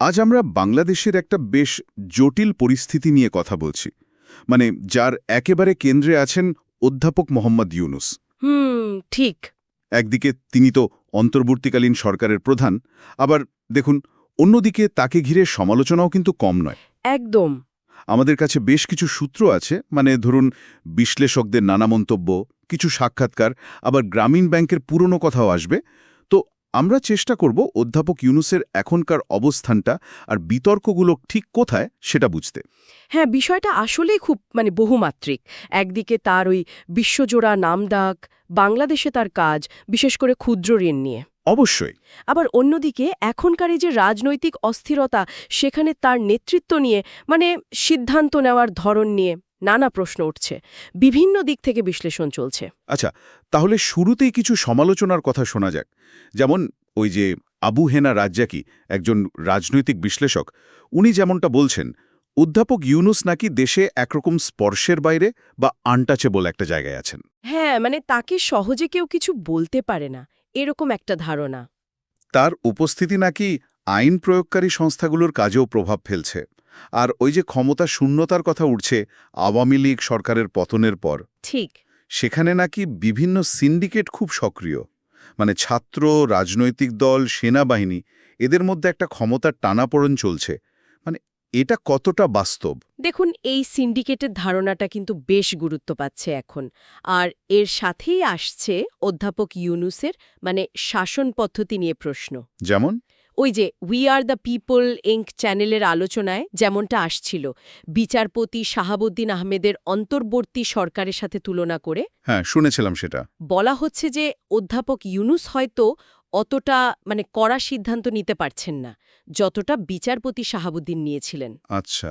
আজ আমরা বাংলাদেশের একটা বেশ জটিল পরিস্থিতি নিয়ে কথা বলছি। মানে যার একেবারে কেন্দ্রে আছেন অধ্যাপক মোহাম্মদ ইউনুস। হুম ঠিক। একদিকে তিনি তো অন্তর্বর্তীকালীন সরকারের প্রধান আবার দেখুন অন্যদিকে তাকে ঘিরে সমালোচনাও কিন্তু কম নয়। একদম। আমাদের কাছে বেশ কিছু সূত্র আছে মানে ধরুন বিশ্লেষকদের নানা মন্তব্য কিছু সাক্ষাৎকার আবার গ্রামীণ ব্যাংকের পুরনো কথাও আসবে। আমরা চেষ্টা করব অধ্যাপক ইউনুসের এখনকার অবস্থানটা আর বিতর্কগুলো ঠিক কোথায় সেটা বুঝতে। হ্যাঁ বিষয়টা আসলেই খুব মানে বহুমাত্রিক। একদিকে তার ওই বিশ্বজোড়া নামডাক বাংলাদেশে তার কাজ বিশেষ করে ক্ষুদ্র ঋণ নিয়ে। অবশ্যই। আবার অন্যদিকে এখনকার যে রাজনৈতিক অস্থিরতা সেখানে তার নেতৃত্ব নিয়ে মানে সিদ্ধান্ত নেওয়ার ধরন নিয়ে নানা প্রশ্ন উঠছে। বিভিন্ন দিক থেকে বিশ্লেষণ চলছে। আচ্ছা তাহলে শুরুতেই কিছু সমালোচনার কথা শোনা যাক। যেমন ওই যে আবু হেনা রাজ্জাকি একজন রাজনৈতিক বিশ্লেষক উনি যেমনটা বলছেন অধ্যাপক ইউনুস নাকি দেশে একরকম স্পর্শের বাইরে বা আনটাচেবল একটা জায়গায় আছেন। হ্যাঁ মানে তাকে সহজে কেউ কিছু বলতে পারে না এরকম একটা ধারণা। তার উপস্থিতি নাকি আইন প্রয়োগকারী সংস্থাগুলোর কাজেও প্রভাব ফেলছে। আর ওই যে ক্ষমতা শূন্যতার কথা উঠছে আওয়ামী লীগ সরকারের পতনের পর। ঠিক। সেখানে নাকি বিভিন্ন সিন্ডিকেট খুব সক্রিয়। মানে ছাত্র রাজনৈতিক দল সেনাবাহিনী এদের মধ্যে একটা ক্ষমতার টানাপোড়ন চলছে। মানে এটা কতটা বাস্তব? দেখুন এই সিন্ডিকেটের ধারণাটা কিন্তু বেশ গুরুত্ব পাচ্ছে এখন। আর এর সাথেই আসছে অধ্যাপক ইউনুসের মানে শাসন পদ্ধতি নিয়ে প্রশ্ন। যেমন? ওই যে we are the people ink চ্যানেলের আলোচনায় যেমনটা আসছিল বিচারপতি শাহাবুদ্দিন আহমেদের অন্তর্বর্তী সরকারের সাথে তুলনা করে হ্যাঁ শুনেছিলাম সেটা। বলা হচ্ছে যে অধ্যাপক ইউনুস হয়তো অতটা মানে কড়া সিদ্ধান্ত নিতে পারছেন না যতটা বিচারপতি শাহাবুদ্দিন নিয়েছিলেন। আচ্ছা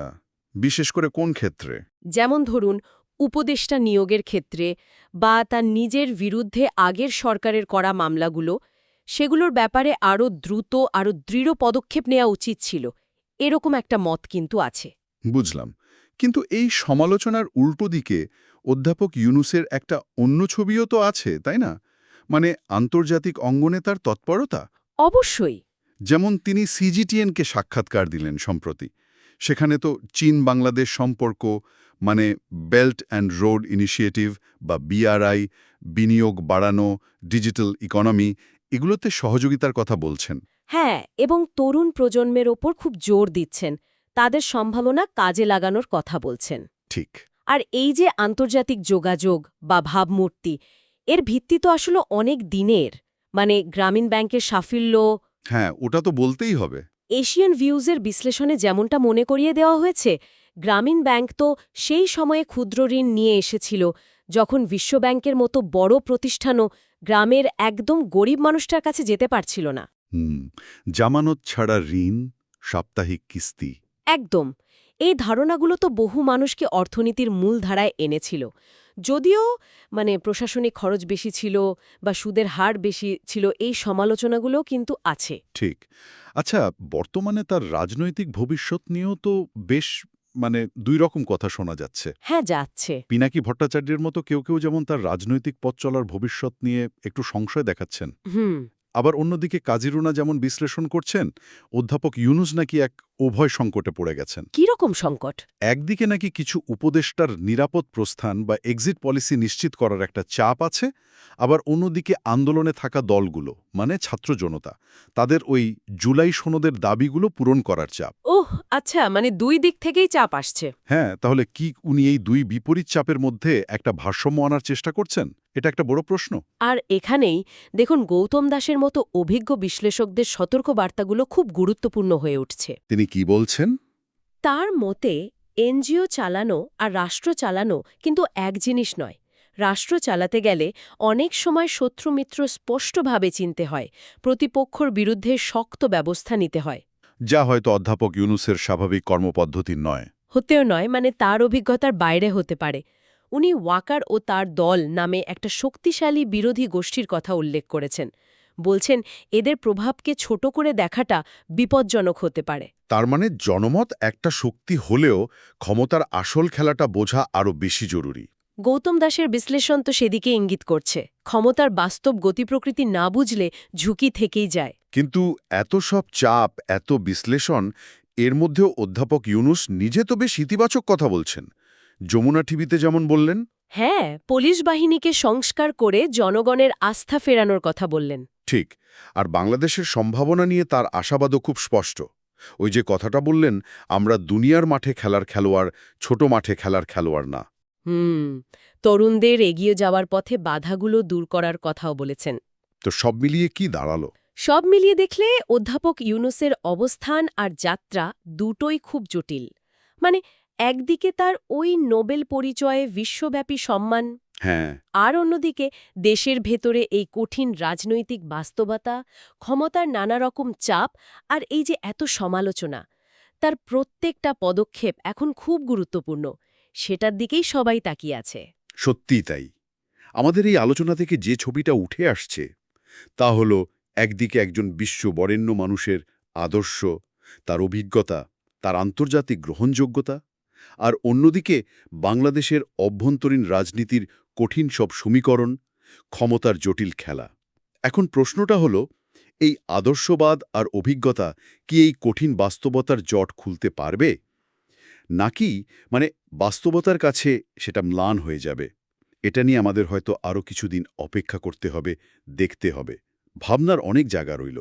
বিশেষ করে কোন ক্ষেত্রে? যেমন ধরুন উপদেষ্টা নিয়োগের ক্ষেত্রে বা তার নিজের বিরুদ্ধে আগের সরকারের করা মামলাগুলো সেগুলোর ব্যাপারে আরও দ্রুত আরও দৃঢ় পদক্ষেপ নেওয়া উচিত ছিল। এরকম একটা মত কিন্তু আছে। বুঝলাম। কিন্তু এই সমালোচনার উল্টো দিকে অধ্যাপক ইউনুসের একটা অন্য ছবিও তো আছে তাই না? মানে আন্তর্জাতিক অঙ্গনে তার তৎপরতা? অবশ্যই। যেমন তিনি সিজিটিএনকে সাক্ষাৎকার দিলেন সম্প্রতি। সেখানে তো চীন বাংলাদেশ সম্পর্ক মানে বেল্ট অ্যান্ড রোড ইনিশিয়েটিভ বা বিআরআই বিনিয়োগ বাড়ানো ডিজিটাল ইকোনমি এগুলোতে সহযোগিতার কথা বলছেন। হ্যাঁ এবং তরুণ প্রজন্মের ওপর খুব জোর দিচ্ছেন। তাদের সম্ভাবনা কাজে লাগানোর কথা বলছেন। ঠিক। আর এই যে আন্তর্জাতিক যোগাযোগ বা ভাবমূর্তি এর ভিত্তি তো আসলে অনেক দিনের। মানে গ্রামীণ ব্যাংকের সাফল্য হ্যাঁ ওটা তো বলতেই হবে। এশিয়ান ভিউজের বিশ্লেষণে যেমনটা মনে করিয়ে দেওয়া হয়েছে গ্রামীণ ব্যাংক তো সেই সময়ে ক্ষুদ্র ঋণ নিয়ে এসেছিল যখন বিশ্বব্যাংকের মতো বড় প্রতিষ্ঠানও গ্রামের একদম গরিব মানুষটার কাছে যেতে পারছিল না। জামানত ছাড়া ঋণ সাপ্তাহিক কিস্তি। একদম এই ধারণাগুলো তো বহু মানুষকে অর্থনীতির মূল ধারায় এনেছিল। যদিও মানে প্রশাসনিক খরচ বেশি ছিল বা সুদের হার বেশি ছিল এই সমালোচনাগুলো কিন্তু আছে। ঠিক। আচ্ছা বর্তমানে তার রাজনৈতিক ভবিষ্যৎ নিয়েও তো বেশ মানে দুই রকম কথা শোনা যাচ্ছে। হ্যাঁ যাচ্ছে। পিনাকি ভট্টাচার্যের মতো কেউ কেউ যেমন তার রাজনৈতিক পথ চলার ভবিষ্যৎ নিয়ে একটু সংশয় দেখাচ্ছেন। হুম। আবার অন্যদিকে কাজিরুনা যেমন বিশ্লেষণ করছেন অধ্যাপক ইউনুস নাকি এক উভয় সংকটে পড়ে গেছেন। কীরকম সংকট? একদিকে নাকি কিছু উপদেষ্টার নিরাপদ প্রস্থান বা এক্সিট পলিসি নিশ্চিত করার একটা চাপ আছে আবার অন্যদিকে আন্দোলনে থাকা দলগুলো মানে ছাত্র জনতা তাদের ওই জুলাই সনদের দাবিগুলো পূরণ করার চাপ। ওহ আচ্ছা মানে দুই দিক থেকেই চাপ আসছে। হ্যাঁ তাহলে কি উনি এই দুই বিপরীত চাপের মধ্যে একটা ভারসাম্য আনার চেষ্টা করছেন? এটা একটা বড় প্রশ্ন। আর এখানেই দেখুন গৌতম দাসের মতো অভিজ্ঞ বিশ্লেষকদের সতর্ক বার্তাগুলো খুব গুরুত্বপূর্ণ হয়ে উঠছে। তিনি কি বলছেন? তার মতে এনজিও চালানো আর রাষ্ট্র চালানো কিন্তু এক জিনিস নয়। রাষ্ট্র চালাতে গেলে অনেক সময় শত্রুমিত্র স্পষ্টভাবে চিনতে হয় প্রতিপক্ষর বিরুদ্ধে শক্ত ব্যবস্থা নিতে হয়। যা হয়তো অধ্যাপক ইউনুসের স্বাভাবিক কর্মপদ্ধতি নয়। হতেও নয় মানে তার অভিজ্ঞতার বাইরে হতে পারে। উনি ওয়াকার ও তার দল নামে একটা শক্তিশালী বিরোধী গোষ্ঠীর কথা উল্লেখ করেছেন। বলছেন এদের প্রভাবকে ছোট করে দেখাটা বিপজ্জনক হতে পারে। তার মানে জনমত একটা শক্তি হলেও ক্ষমতার আসল খেলাটা বোঝা আরও বেশি জরুরি। গৌতম দাসের বিশ্লেষণ তো সেদিকে ইঙ্গিত করছে। ক্ষমতার বাস্তব গতি প্রকৃতি না বুঝলে ঝুঁকি থেকেই যায়। কিন্তু এত সব চাপ এত বিশ্লেষণ এর মধ্যেও অধ্যাপক ইউনুস নিজে তো বেশ ইতিবাচক কথা বলছেন। যমুনা টিভিতে যেমন বললেন। হ্যাঁ পুলিশ বাহিনীকে সংস্কার করে জনগণের আস্থা ফেরানোর কথা বললেন। ঠিক আর বাংলাদেশের সম্ভাবনা নিয়ে তার আশাবাদও খুব স্পষ্ট। ওই যে কথাটা বললেন আমরা দুনিয়ার মাঠে খেলার খেলোয়াড় ছোট মাঠে খেলার খেলোয়াড় না। হুম তরুণদের এগিয়ে যাওয়ার পথে বাধাগুলো দূর করার কথাও বলেছেন। তো সব মিলিয়ে কি দাঁড়াল? সব মিলিয়ে দেখলে অধ্যাপক ইউনুসের অবস্থান আর যাত্রা দুটোই খুব জটিল। মানে একদিকে তার ওই নোবেল পরিচয়ে বিশ্বব্যাপী সম্মান হ্যাঁ। আর অন্যদিকে দেশের ভেতরে এই কঠিন রাজনৈতিক বাস্তবতা ক্ষমতার নানা রকম চাপ আর এই যে এত সমালোচনা তার প্রত্যেকটা পদক্ষেপ এখন খুব গুরুত্বপূর্ণ। সেটার দিকেই সবাই তাকিয়ে আছে। সত্যিই তাই। আমাদের এই আলোচনা থেকে যে ছবিটা উঠে আসছে তা হল একদিকে একজন বিশ্ব বরেণ্য মানুষের আদর্শ তার অভিজ্ঞতা তার আন্তর্জাতিক গ্রহণযোগ্যতা আর অন্যদিকে বাংলাদেশের অভ্যন্তরীণ রাজনীতির কঠিন সব সমীকরণ, ক্ষমতার জটিল খেলা। এখন প্রশ্নটা হল, এই আদর্শবাদ আর অভিজ্ঞতা কি এই কঠিন বাস্তবতার জট খুলতে পারবে? নাকি মানে বাস্তবতার কাছে সেটা ম্লান হয়ে যাবে? এটা নিয়ে আমাদের হয়তো আরও কিছুদিন অপেক্ষা করতে হবে, দেখতে হবে। ভাবনার অনেক জায়গা রইল।